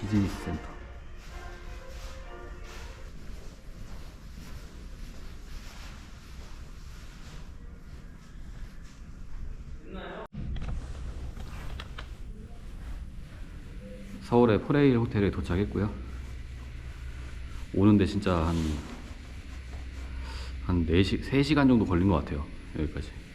비즈니스 센터. 서울의 포레일 호텔에 도착했고요. 오는데 진짜 한, 한 4시, 3시간 정도 걸린 것 같아요. 여기까지.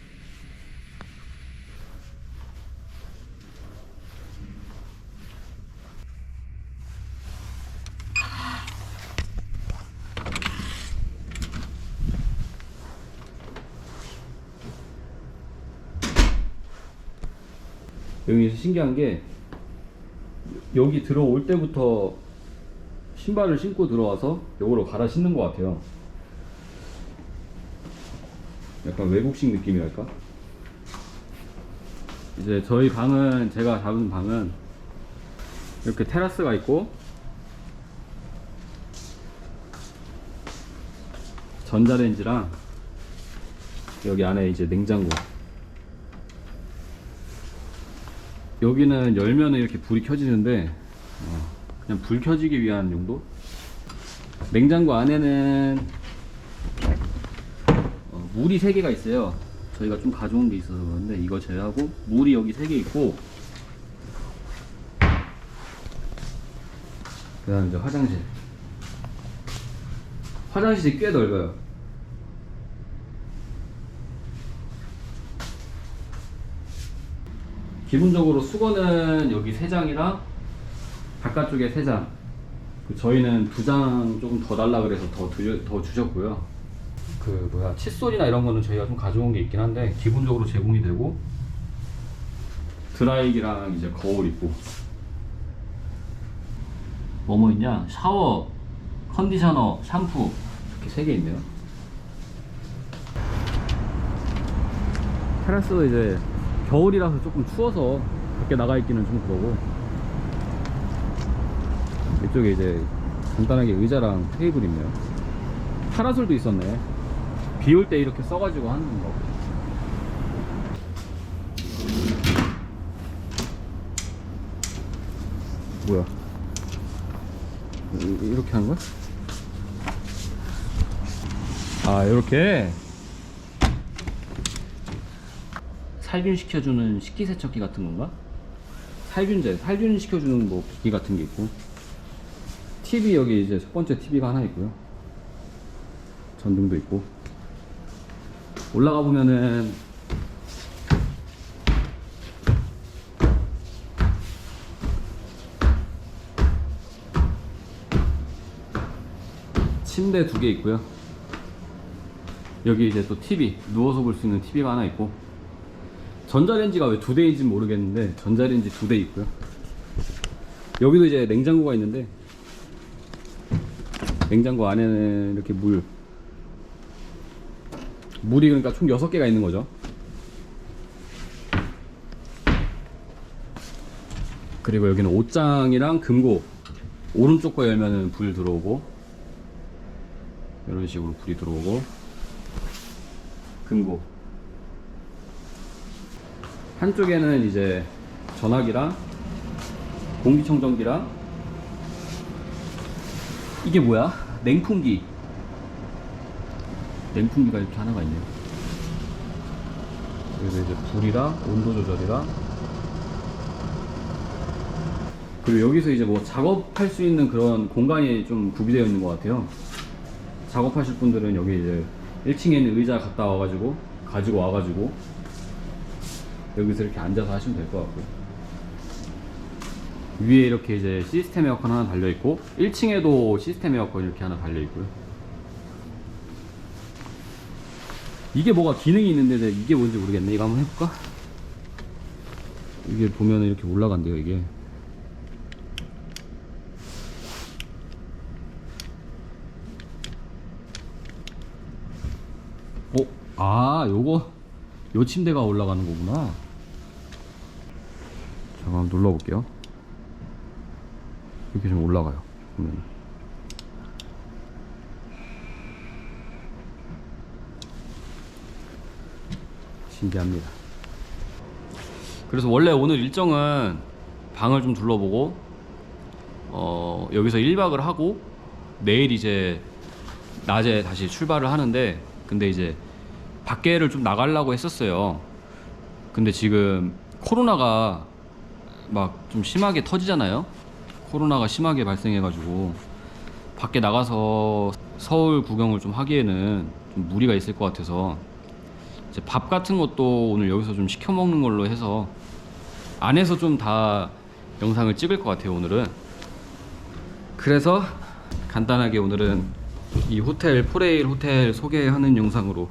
신기한 게 여기 들어올 때부터 신발을 신고 들어와서 요거로 갈아 신는 것 같아요. 약간 외국식 느낌이랄까? 이제 저희 방은 제가 잡은 방은 이렇게 테라스가 있고 전자레인지랑 여기 안에 이제 냉장고 여기는 열면은 이렇게 불이 켜지는데 어, 그냥 불 켜지기 위한 용도? 냉장고 안에는 어, 물이 3개가 있어요. 저희가 좀 가져온 게 있어서 그런데 이거 제외하고 물이 여기 3개 있고 그 다음 이제 화장실. 화장실이 꽤 넓어요 기본적으로 수건은 여기 3장이랑 바깥쪽에 3장. 그 저희는 두 장 조금 더 달라 그래서 더, 두, 더 주셨고요. 그 뭐야 칫솔이나 이런 거는 저희가 좀 가져온 게 있긴 한데 기본적으로 제공이 되고 드라이기랑 이제 거울 있고. 뭐뭐 있냐? 샤워 컨디셔너 샴푸 이렇게 3개 있네요. 테라스도 이제 겨울이라서 조금 추워서 밖에 나가 있기는 좀 그러고. 이쪽에 이제 간단하게 의자랑 테이블 있네요. 파라솔도 있었네. 비 올 때 이렇게 써가지고 하는 보다 뭐야? 이- 이렇게 하는 거야? 아 이렇게 살균 시켜주는 식기세척기 같은 건가? 살균제, 살균 시켜주는 뭐 기기 같은 게 있고. TV 여기 이제 첫 번째 TV가 하나 있고요. 전등도 있고. 올라가 보면은 침대 두 개 있고요. 여기 이제 또 TV 누워서 볼 수 있는 TV가 하나 있고 전자레인지가 왜 두 대인지 모르겠는데 전자레인지 두 대 있고요. 여기도 이제 냉장고가 있는데 냉장고 안에는 이렇게 물 물이 그러니까 총 6개가 있는 거죠. 그리고 여기는 옷장이랑 금고 오른쪽 거 열면은 불 들어오고 이런 식으로 불이 들어오고 금고 한쪽에는 이제 전화기랑 공기청정기랑 이게 뭐야? 냉풍기. 냉풍기가 이렇게 하나가 있네요. 그리고 이제 불이랑 온도 조절이랑 그리고 여기서 이제 뭐 작업할 수 있는 그런 공간이 좀 구비되어 있는 것 같아요. 작업하실 분들은 여기 이제 1층에 있는 의자 갖다 와가지고 가지고 와가지고 여기서 이렇게 앉아서 하시면 될 것 같고요. 위에 이렇게 이제 시스템 에어컨 하나 달려 있고 1층에도 시스템 에어컨 이렇게 하나 달려 있고요. 이게 뭐가 기능이 있는데 이게 뭔지 모르겠네. 이거 한번 해볼까? 이게 보면 이렇게 올라간대요. 이게 어? 아 요거 요 침대가 올라가는 거구나 한번 눌러볼게요. 이렇게 좀 올라가요 보면 신기합니다. 그래서 원래 오늘 일정은 방을 좀 둘러보고 어, 여기서 1박을 하고 내일 이제 낮에 다시 출발을 하는데 근데 이제 밖에를 좀 나가려고 했었어요. 근데 지금 코로나가 막 좀 심하게 터지잖아요. 코로나가 심하게 발생해가지고 밖에 나가서 서울 구경을 좀 하기에는 좀 무리가 있을 것 같아서 이제 밥 같은 것도 오늘 여기서 좀 시켜 먹는 걸로 해서 안에서 좀 다 영상을 찍을 것 같아요 오늘은 그래서 간단하게 오늘은 이 호텔 포레일 호텔 소개하는 영상으로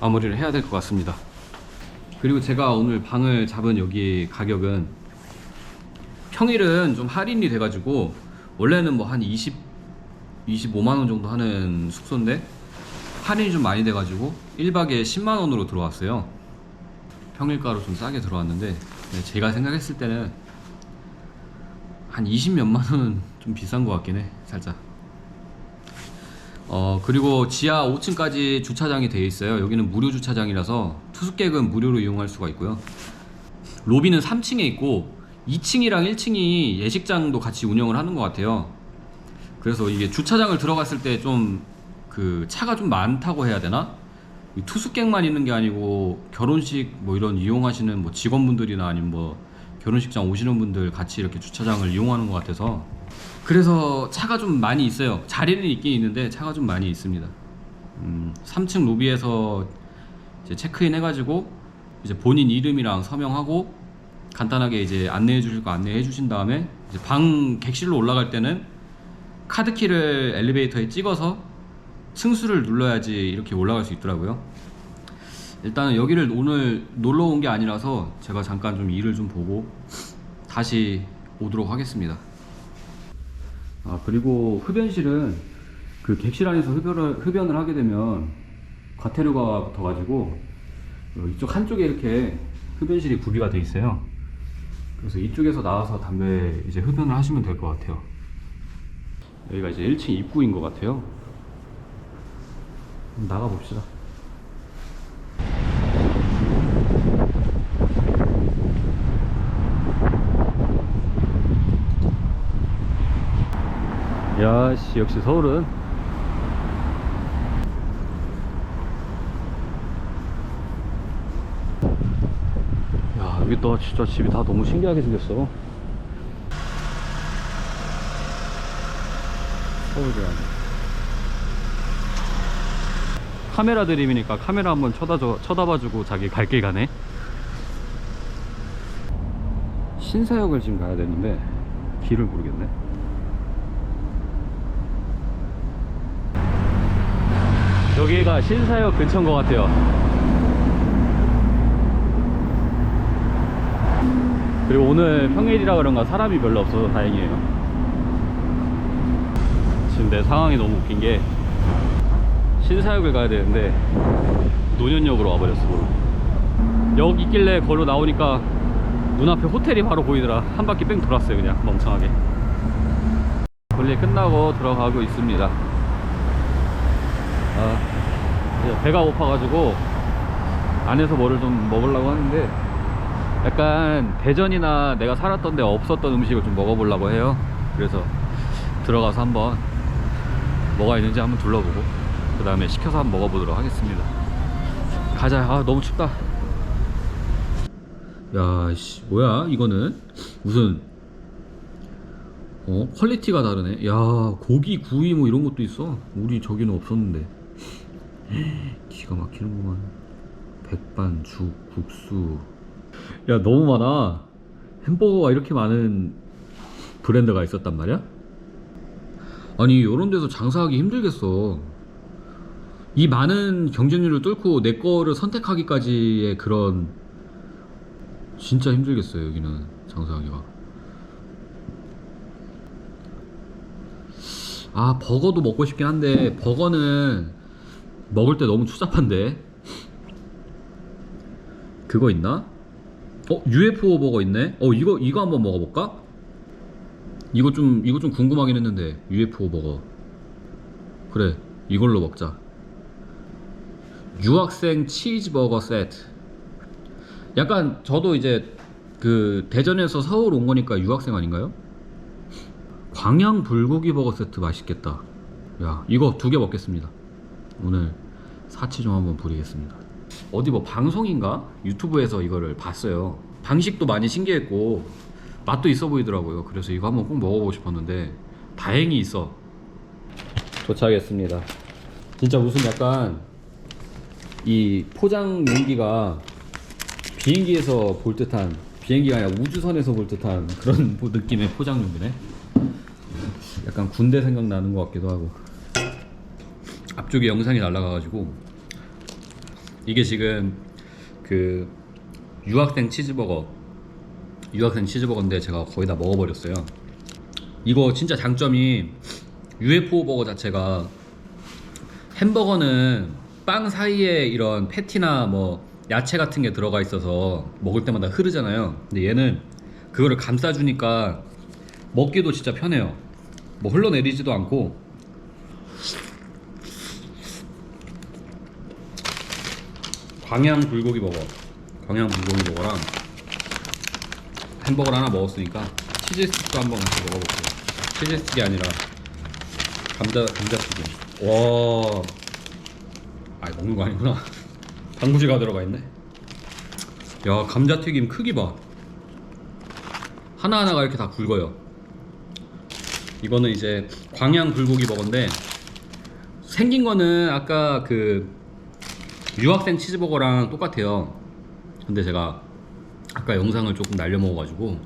마무리를 해야 될 것 같습니다 그리고 제가 오늘 방을 잡은 여기 가격은 평일은 좀 할인이 돼가지고 원래는 뭐 한 20, 25만 원 정도 하는 숙소인데 할인이 좀 많이 돼가지고 1박에 10만 원으로 들어왔어요. 평일가로 좀 싸게 들어왔는데 네, 제가 생각했을 때는 한 20몇만 원은 좀 비싼 것 같긴 해 살짝. 어 그리고 지하 5층까지 주차장이 되어 있어요. 여기는 무료 주차장이라서 투숙객은 무료로 이용할 수가 있고요. 로비는 3층에 있고 2층이랑 1층이 예식장도 같이 운영을 하는 것 같아요. 그래서 이게 주차장을 들어갔을 때 좀 그 차가 좀 많다고 해야 되나? 이 투숙객만 있는 게 아니고 결혼식 뭐 이런 이용하시는 뭐 직원분들이나 아니면 뭐 결혼식장 오시는 분들 같이 이렇게 주차장을 이용하는 것 같아서 그래서 차가 좀 많이 있어요. 자리는 있긴 있는데 차가 좀 많이 있습니다. 음, 3층 로비에서 체크인 해가지고 이제 본인 이름이랑 서명하고 간단하게 이제 안내해 주실 거 안내해 주신 다음에 이제 방 객실로 올라갈 때는 카드키를 엘리베이터에 찍어서 층수를 눌러야지 이렇게 올라갈 수 있더라고요. 일단은 여기를 오늘 놀러 온 게 아니라서 제가 잠깐 좀 일을 좀 보고 다시 오도록 하겠습니다. 아 그리고 흡연실은 그 객실 안에서 흡연을 흡연을 하게 되면 과태료가 붙어가지고 어, 이쪽 한쪽에 이렇게 흡연실이 구비가 돼 있어요. 그래서 이쪽에서 나와서 담배 이제 흡연을 하시면 될 것 같아요. 여기가 이제 1층 입구인 것 같아요. 나가 봅시다. 야씨 역시 서울은 또 진짜 집이 다 너무 신기하게 생겼어. 서울이야 카메라 드림이니까 카메라 한번 쳐다줘, 쳐다봐주고 자기 갈 길 가네. 신사역을 지금 가야 되는데 길을 모르겠네. 여기가 신사역 근처인 것 같아요 그리고 오늘 평일이라 그런가 사람이 별로 없어서 다행이에요. 지금 내 상황이 너무 웃긴 게 신사역을 가야 되는데 노년역으로 와버렸어. 역 있길래 걸어 나오니까 눈앞에 호텔이 바로 보이더라. 한 바퀴 뺑 돌았어요 그냥 멍청하게. 볼일 끝나고 들어가고 있습니다. 아, 배가 고파가지고 안에서 뭐를 좀 먹으려고 하는데 약간 대전이나 내가 살았던 데 없었던 음식을 좀 먹어보려고 해요. 그래서 들어가서 한번 뭐가 있는지 한번 둘러보고 그 다음에 시켜서 한번 먹어보도록 하겠습니다. 가자. 아 너무 춥다. 야씨 뭐야? 이거는 무슨 어 퀄리티가 다르네. 야 고기 구이 뭐 이런 것도 있어. 우리 저기는 없었는데. 기가 막히는구만. 백반 죽 국수 야 너무 많아. 햄버거가 이렇게 많은 브랜드가 있었단 말이야? 아니 이런 데서 장사하기 힘들겠어. 이 많은 경쟁률을 뚫고 내 거를 선택하기까지의 그런 진짜 힘들겠어요 여기는 장사하기가. 아 버거도 먹고 싶긴 한데 버거는 먹을 때 너무 추잡한데? 그거 있나? 어 UFO 버거 있네 어 이거 이거 한번 먹어볼까? 이거 좀 이거 좀 궁금하긴 했는데 UFO 버거 그래 이걸로 먹자 유학생 치즈버거 세트 약간 저도 이제 그 대전에서 서울 온 거니까 유학생 아닌가요? 광양 불고기 버거 세트 맛있겠다. 야, 이거 두 개 먹겠습니다. 오늘 사치 좀 한번 부리겠습니다. 어디 뭐 방송인가? 유튜브에서 이거를 봤어요. 방식도 많이 신기했고 맛도 있어 보이더라고요. 그래서 이거 한번 꼭 먹어보고 싶었는데 다행히 있어. 도착했습니다. 진짜 무슨 약간 이 포장 용기가 비행기에서 볼 듯한 비행기가 아니라 우주선에서 볼 듯한 그런 뭐 느낌의 포장 용기네. 약간 군대 생각나는 것 같기도 하고 앞쪽에 영상이 날라가가지고 이게 지금 그 유학생 치즈버거 유학생 치즈버거인데 제가 거의 다 먹어버렸어요. 이거 진짜 장점이 UFO 버거 자체가 햄버거는 빵 사이에 이런 패티나 뭐 야채 같은 게 들어가 있어서 먹을 때마다 흐르잖아요. 근데 얘는 그거를 감싸주니까 먹기도 진짜 편해요. 뭐 흘러내리지도 않고 광양 불고기 버거. 광양 불고기 버거랑 햄버거를 하나 먹었으니까 치즈 스틱도 한번 같이 먹어볼게요. 치즈 스틱이 아니라 감자 감자 튀김 와. 아, 먹는 거 아니구나. 단무지가 들어가 있네. 야 감자튀김 크기 봐. 하나하나가 이렇게 다 굵어요. 이거는 이제 광양 불고기 버거인데 생긴 거는 아까 그 유학생 치즈버거랑 똑같아요. 근데 제가 아까 영상을 조금 날려 먹어가지고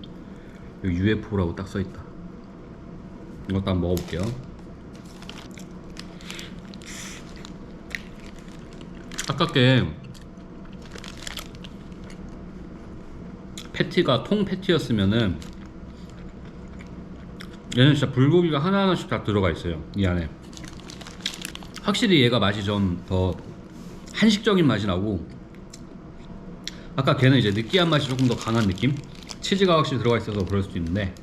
UFO라고 딱 써있다. 이것도 한번 먹어볼게요. 아깝게 패티가 통 패티였으면은 얘는 진짜 불고기가 하나하나씩 다 들어가 있어요 이 안에 확실히 얘가 맛이 좀 더 한식적인 맛이 나고 아까 걔는 이제 느끼한 맛이 조금 더 강한 느낌 치즈가 확실히 들어가 있어서 그럴 수도 있는데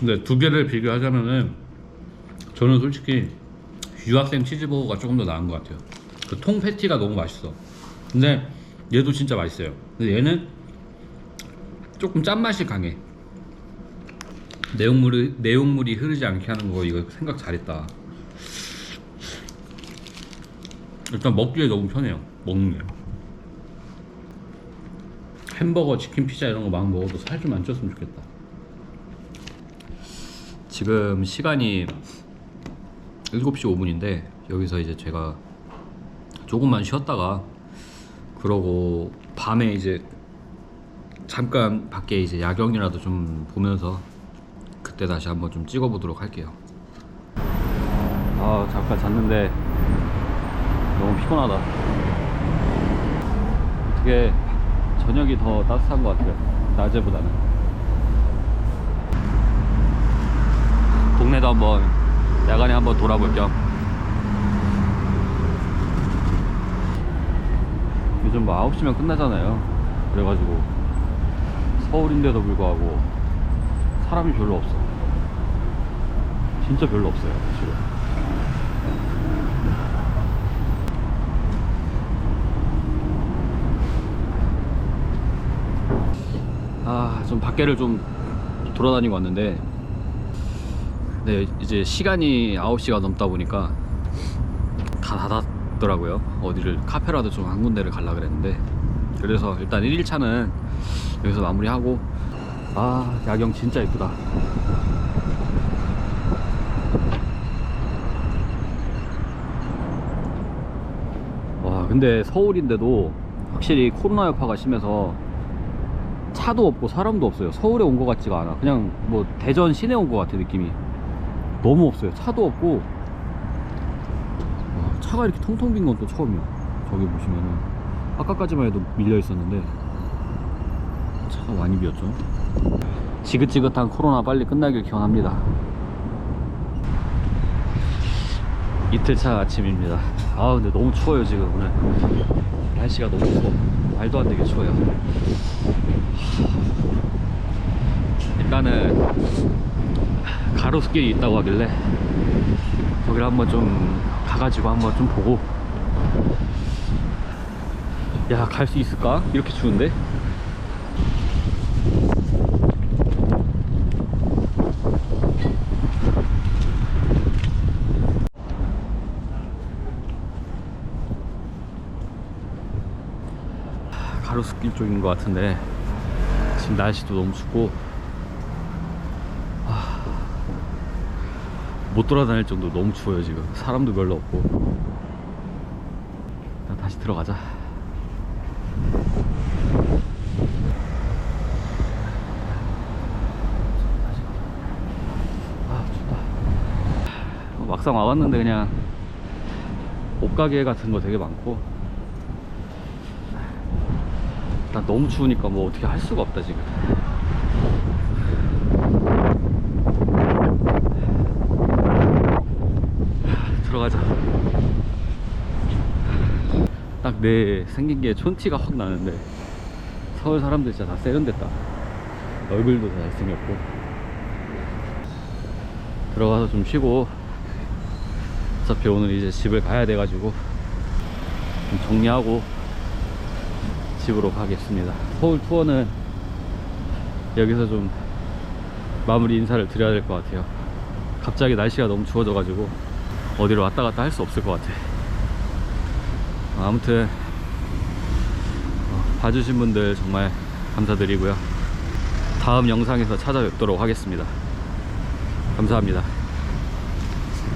근데 두 개를 비교하자면은 저는 솔직히 유학생 치즈버거가 조금 더 나은 것 같아요 그 통 패티가 너무 맛있어 근데 얘도 진짜 맛있어요 근데 얘는 조금 짠맛이 강해. 내용물이 내용물이 흐르지 않게 하는 거 이거 생각 잘했다. 일단 먹기에 너무 편해요. 먹는 게. 햄버거, 치킨, 피자 이런 거 막 먹어도 살 좀 안 쪘으면 좋겠다. 지금 시간이 7시 5분인데 여기서 이제 제가 조금만 쉬었다가 그러고 밤에 이제 잠깐 밖에 이제 야경이라도 좀 보면서 그때 다시 한번 좀 찍어보도록 할게요. 아 잠깐 잤는데 너무 피곤하다. 어떻게 저녁이 더 따뜻한 것 같아요. 낮에보다는. 동네도 한번 야간에 한번 돌아볼 겸. 요즘 뭐 9시면 끝나잖아요. 그래가지고 서울인데도 불구하고 사람이 별로 없어. 진짜 별로 없어요, 지금. 아, 좀 밖에를 좀 돌아다니고 왔는데, 네, 이제 시간이 9시가 넘다 보니까 다 닫았더라고요. 어디를 카페라도 좀 한 군데를 갈라 그랬는데, 그래서 일단 1일차는 여기서 마무리하고 아 야경 진짜 이쁘다 와 근데 서울인데도 확실히 코로나 여파가 심해서 차도 없고 사람도 없어요. 서울에 온 것 같지가 않아. 그냥 뭐 대전 시내 온 것 같아 느낌이. 너무 없어요. 차도 없고. 와, 차가 이렇게 텅텅 빈건 또 처음이야. 저기 보시면은. 아까까지만 해도 밀려 있었는데. 차가 많이 비었죠. 지긋지긋한 코로나 빨리 끝나길 기원합니다. 이틀차 아침입니다. 아 근데 너무 추워요 지금. 오늘. 날씨가 너무 추워. 말도 안 되게 추워요. 일단은 가로수길이 있다고 하길래 거기를 한번 좀 가가지고 한번 좀 보고 야 갈 수 있을까? 이렇게 추운데 숲길 쪽인 것 같은데 지금 날씨도 너무 춥고 아, 못 돌아다닐 정도 너무 추워요 지금. 사람도 별로 없고. 일단 다시 들어가자. 아 막상 와봤는데 그냥 옷가게 같은 거 되게 많고 나 너무 추우니까 뭐 어떻게 할 수가 없다 지금. 들어가자. 딱 내 생긴 게 촌티가 확 나는데 서울 사람들 진짜 다 세련됐다. 얼굴도 다 잘생겼고. 들어가서 좀 쉬고 어차피 오늘 이제 집을 가야 돼가지고 좀 정리하고 집으로 가겠습니다. 서울 투어는 여기서 좀 마무리 인사를 드려야 될 것 같아요. 갑자기 날씨가 너무 추워져 가지고 어디로 왔다 갔다 할 수 없을 것 같아. 아무튼 어, 봐주신 분들 정말 감사드리고요. 다음 영상에서 찾아뵙도록 하겠습니다. 감사합니다.